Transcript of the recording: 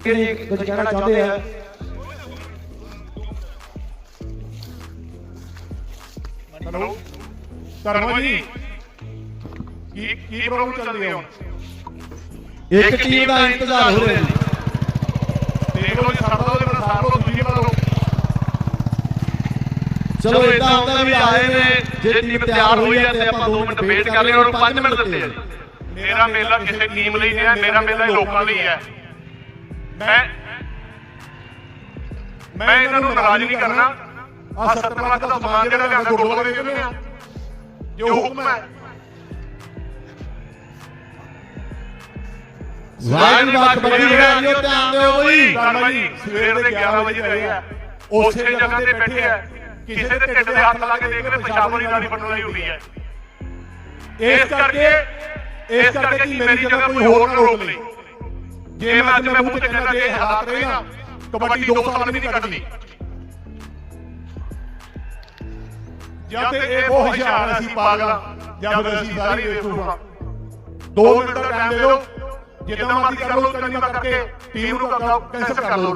ਕਿਹੜੀ ਕੁਝ ਕਹਿਣਾ ਚਾਹੁੰਦੇ ਆ। ਹੈਲੋ? ਧਰਮਾ ਜੀ ਕੀ ਕੀ ਪ੍ਰੋਬਲਮ ਚੱਲ ਰਹੀ ਹੈ ਹੁਣ? ਇੱਕ ਟੀਮ ਦਾ ਇੰਤਜ਼ਾਰ ਹੋ ਰਿਹਾ ਜੀ ਦੇਖ ਲਓ ਜੀ ਸਰਦਾ ਉਹਦੇ ਨਾਲ ਸਾਰ ਲਓ ਦੂਜੀ ਬਣਾ ਲਓ ਚਲੋ ਇਦਾਂ ਹੁੰਦਾ ਵੀ ਆਏ ਨੇ ਜੇ ਟੀਮ ਤਿਆਰ ਹੋਈ ਹੈ ਤੇ ਆਪਾਂ 2 ਮਿੰਟ ਵੇਟ ਕਰ ਲਈਏ ਉਹਨਾਂ ਨੂੰ 5 ਮਿੰਟ ਦਿੱਤੇ ਆ ਜੀ ਮੇਰਾ ਮੇਲਾ ਕਿਸੇ ਟੀਮ ਲਈ ਨਹੀਂ ਹੈ ਮੇਰਾ ਮੇਲਾ ਲੋਕਾਂ ਲਈ ਹੈ। ਮੈਂ ਮੈਂ ਇਹਨਾਂ ਨੂੰ ਨਾਰਾਜ਼ ਨਹੀਂ ਕਰਨਾ। ਆ 70 ਲੱਖ ਦਾ ਸਮਾਨ ਜਿਹੜਾ ਲਿਆਂਦਾ ਗੁਰਦੁਆਰੇ ਦੇ ਦਿੰਦੇ ਆ ਜੋ ਹੁਕਮ ਹੈ। ਵਾਹਿਗੁਰੂ ਵਾਕ ਬੜੀ ਧਿਆਨ ਦਿਓ ਬਈ ਸਵੇਰ ਦੇ 11 ਵਜੇ ਰਹੇ ਆ। ਉਸੇ ਜਗ੍ਹਾ ਤੇ ਬੈਠੇ ਆ। ਕਿਸੇ ਦੇ ਢਿੱਡ ਦੇ ਹੱਥ ਲਾ ਕੇ ਦੇਖ ਲੈ ਪਿਸ਼ਾਬ ਵਾਲੀ ਨਾਲੀ ਫਟਣ ਲਈ ਹੁੰਦੀ ਹੈ। ਇਸ ਕਰਕੇ ਇਸ ਕਰਕੇ ਕਿ ਮੇਰੀ ਜਗ੍ਹਾ ਕੋਈ ਹੋਰ ਨਾ ਰੋਕ ਲਈ। ਜੇ ਮੈਂ ਅੱਜ ਮੈਂ ਮੂੰਹ ਤੇ ਕਹਿੰਦਾ ਜੇ ਹਾਲਾਤ ਰਹੇ ਨਾ ਕਬੱਡੀ 2 ਸਾਲ ਵੀ ਨਹੀਂ ਕੱਢਣੀ ਜਾਂ ਤੇ ਇਹ ਉਹ ਹੁਸ਼ਿਆਰ ਅਸੀਂ ਪਾਗਲ ਜਾਂ ਫਿਰ ਅਸੀਂ ਸਾਰੀ ਬੇਵਕੂਫਾਂ 2 ਮਿੰਟ ਦਾ ਟਾਈਮ ਦੇ ਦਿਓ। ਜਿੱਦਾਂ ਮਰਜ਼ੀ ਕਰ ਲਓ ਕਰੀ ਕਰਕੇ ਟੀਮ ਨੂੰ ਕੈਂਸਲ ਕਰ ਲਓ।